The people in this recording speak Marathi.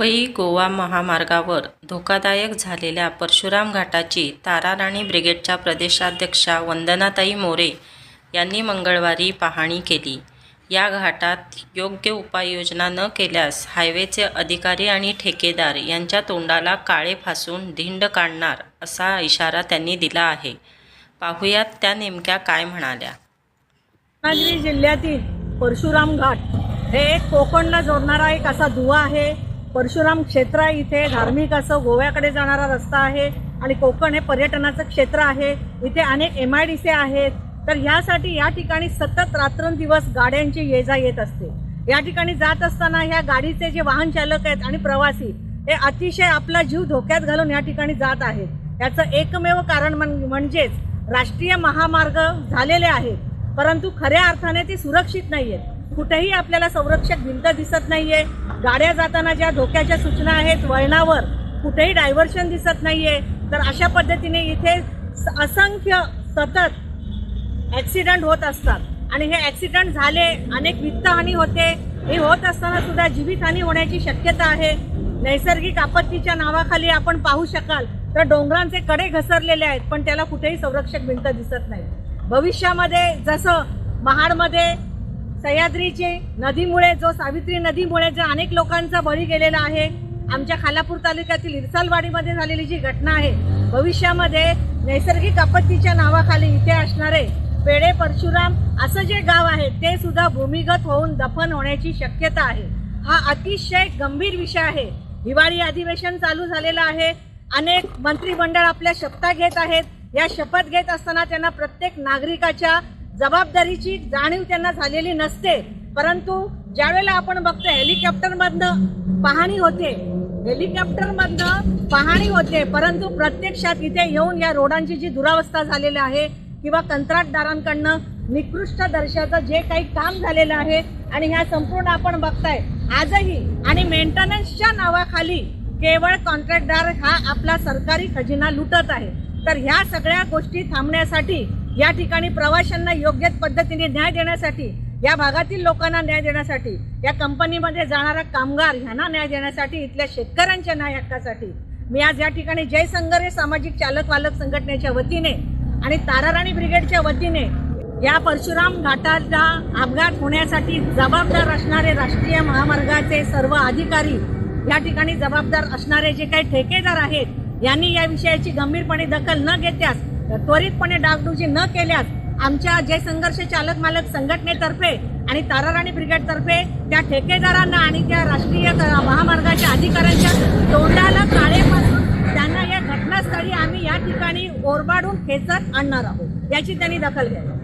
मुंबई गोवा महामार्गावर धोकादायक झालेल्या परशुराम घाटाची ताराराणी ब्रिगेडच्या प्रदेशाध्यक्षा वंदनाताई मोरे यांनी मंगळवारी पाहणी केली. या घाटात योग्य उपाययोजना न केल्यास हायवेचे अधिकारी आणि ठेकेदार यांच्या तोंडाला काळे फासून धिंड काढणार असा इशारा त्यांनी दिला आहे. पाहुयात त्या नेमक्या काय म्हणाल्या. रत्नागिरी जिल्ह्यातील परशुराम घाट हे कोकणला जोडणारा एक असा दुवा आहे. परशुराम क्षेत्र आहे इथे. धार्मिक असं गोव्याकडे जाणारा रस्ता आहे आणि कोकण हे पर्यटनाचं क्षेत्र आहे. इथे अनेक एम आय डी सी आहेत. तर ह्यासाठी या ठिकाणी सतत रात्रंदिवस गाड्यांची ये जा येत असते. या ठिकाणी जात असताना ह्या गाडीचे जे वाहन चालक आहेत आणि प्रवासी हे अतिशय आपला जीव धोक्यात घालून या ठिकाणी जात आहेत. याचं एकमेव कारण म्हणजेच राष्ट्रीय महामार्ग झालेले आहेत. परंतु खऱ्या अर्थाने ती सुरक्षित नाही आहेत कुठेही आपल्याला संरक्षक भिंत दिसत नाहीये. गाड्या जाताना ज्या धोक्याच्या सूचना आहेत वळणावर कुठेही डायव्हर्शन दिसत नाहीये. तर अशा पद्धतीने इथे असंख्य सतत ॲक्सिडंट होत असतात. आणि हे ॲक्सिडंट झाले अनेक वित्तहानी होते. हे होत असताना सुद्धा जीवितहानी होण्याची शक्यता आहे. नैसर्गिक आपत्तीच्या नावाखाली आपण पाहू शकाल. तर डोंगरांचे कडे घसरलेले आहेत पण त्याला कुठेही संरक्षक भिंत दिसत नाही. भविष्यामध्ये जसं महाडमध्ये सह्याद्रीचे नदीमुळे जो सावित्री नदीमुळे जो अनेक लोकांचा बळी गेलेला आहे आमच्या खालापूर तालुक्यातील इरसालवाडीमध्ये झालेली जी घटना आहे भविष्यामध्ये नैसर्गिक आपत्तीच्या नावाखाली इथे असणारे पेडे परशुराम असं जे गाव आहे ते सुद्धा भूमिगत होऊन दफन होण्याची शक्यता आहे. हा अतिशय गंभीर विषय आहे. हिवाळी अधिवेशन चालू झालेलं आहे. अनेक मंत्रिमंडळ आपल्या शपथा घेत आहेत. या शपथ घेत असताना त्यांना प्रत्येक नागरिकाच्या जबाबदारीची जाणीव त्यांना झालेली नसते. परंतु ज्यावेळेला आपण बघतो हेलिकॉप्टरमधनं पाहणी होते हेलिकॉप्टरमधनं पाहणी होते परंतु प्रत्यक्षात इथे येऊन या रोडांची जी दुरावस्था झालेली आहे किंवा कंत्राटदारांकडनं निकृष्ट दर्जाचं जे काही काम झालेलं आहे आणि ह्या संपूर्ण आपण बघताय आजही आणि मेंटेनन्सच्या नावाखाली केवळ कॉन्ट्रॅक्टदार हा आपला सरकारी खजिना लुटत आहे. तर ह्या सगळ्या गोष्टी थांबण्यासाठी या ठिकाणी प्रवाशांना योग्य पद्धतीने न्याय देण्यासाठी या भागातील लोकांना न्याय देण्यासाठी या कंपनीमध्ये जाणारा कामगार ह्यांना न्याय देण्यासाठी इथल्या शेतकऱ्यांच्या न्याय हक्कासाठी. मी आज या ठिकाणी जय संघर्ष सामाजिक चालक वालक संघटनेच्या वतीने आणि ताराराणी ब्रिगेडच्या वतीने या परशुराम घाटाचा अपघात होण्यासाठी जबाबदार असणारे राष्ट्रीय महामार्गाचे सर्व अधिकारी या ठिकाणी जबाबदार असणारे जे काही ठेकेदार आहेत यांनी या विषयाची गंभीरपणे दखल न घेत्यास त्वरितपणे डागडुजी न केल्यास आमच्या जे संघर्ष चालक मालक संघटनेतर्फे आणि ताराराणी ब्रिगेडतर्फे त्या ठेकेदारांना आणि त्या राष्ट्रीय महामार्गाच्या अधिकाऱ्यांच्या तोंडाला काळे पासून त्यांना या घटनास्थळी आम्ही या ठिकाणी ओरबाडून खेचत आणणार आहोत याची त्यांनी दखल घ्यावी.